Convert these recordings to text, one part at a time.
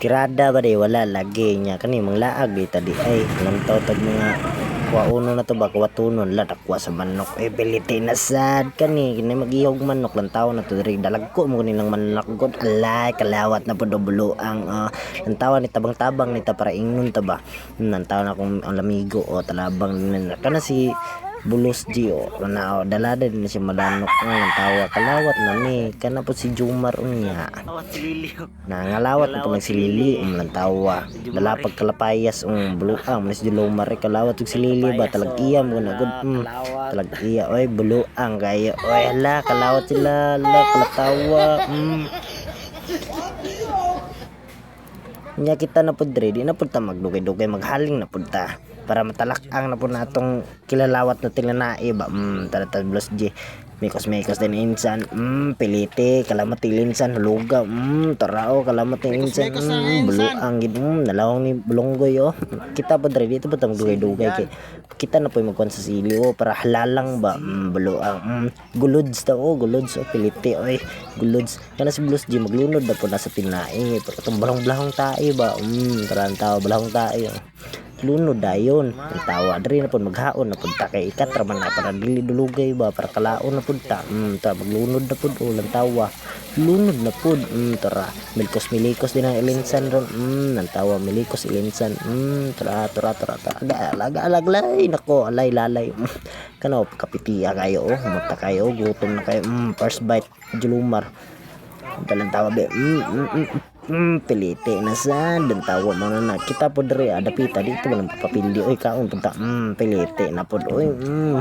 Kirada ba di? Wala lagi niya. Kani mang laag di tadi. Ay lang tawtag mga kuha uno na to ba? Kuha tunon la dakwa sa manok. Eh piliti na sad. Kani kini magihog manok. Lang tawo na to diri dalag ko mo nilang manok god alay kalawat na pud bulo ang uh, lang tawo ni tabang tabang ni ta para ingnon ta ba? Nan tawo na akong ang lamigo o talabang. Na kana si bulos G o na dalada din siya malanok ng tawa. Kalawat na ni. Kana po si Jumar unya. Nangalawat na po nagsilili um lang tawa. Dalapag kalapayas um buluang mas julomar eh, kalawat ug silili ba? Talag iya mo na good um, talag iya. Oy buluang kayo oy hala kalawat sila. La kalatawa um. Nya kita na pud di na pud ta magdugay-dugay maghaling na pud ta. Para matalak-ang na pud natong kilalawat na tilanai ba? Mm tara blos G Mikos mikos din insan, mm, piliti, kalamat ilinsan, huluga, mm, tarao, kalamat insan, mm, buluang, gid, mm, nalawang ni bulonggoy, oh. Kita pa dre, dito tamo dugay-dugay, kay, kita na po yung magkuhan sa sili, oh, para halalang ba, mm, buluang, mm, guluds daw, oh, guluds, oh, piliti, oy, guluds. Kana si Blues G, maglunod na po nasa tinai, pero itong balong-balong tae ba, mm, tarang tao, balong tae, oh lunod dayon. Ang tawa diri na pud maghaon na pud ta kay ikat ra man para dili dulugay ba para kalaon na pud ta. Mm, ta maglunod na pud ulang tawa. Lunod na pud mm, tara. Milkos milikos din ang ilinsan ron. Mm, ang tawa milikos ilinsan. Mm, tara tara tara tara. Aga alaga alaglay nako alay lalay. Mm. kano kapitiya kayo oh. Mata kayo gutom na kayo. Mm, first bite julumar. Dalang tawa be. Mm, mm, mm, mm, piliti na sa dan tawa mo na kita po diri ada pita dito walang papildi oy kaon punta. Mm, piliti na po. Oy mm.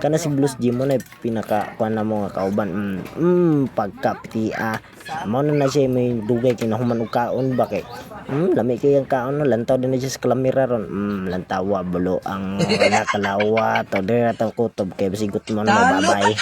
kana si blues G mo na pinaka kuan na mo nga kauban. Mm, mm, pagkapitia mo na na siya may dugay kinahuman og kaon ba kay? Mm, lami kay ang kaon no lantaw din na siya sa kalamira ron. Mm, lantawa bulo ang nakalawa. To dira ta kutob kay basigot mo na babay.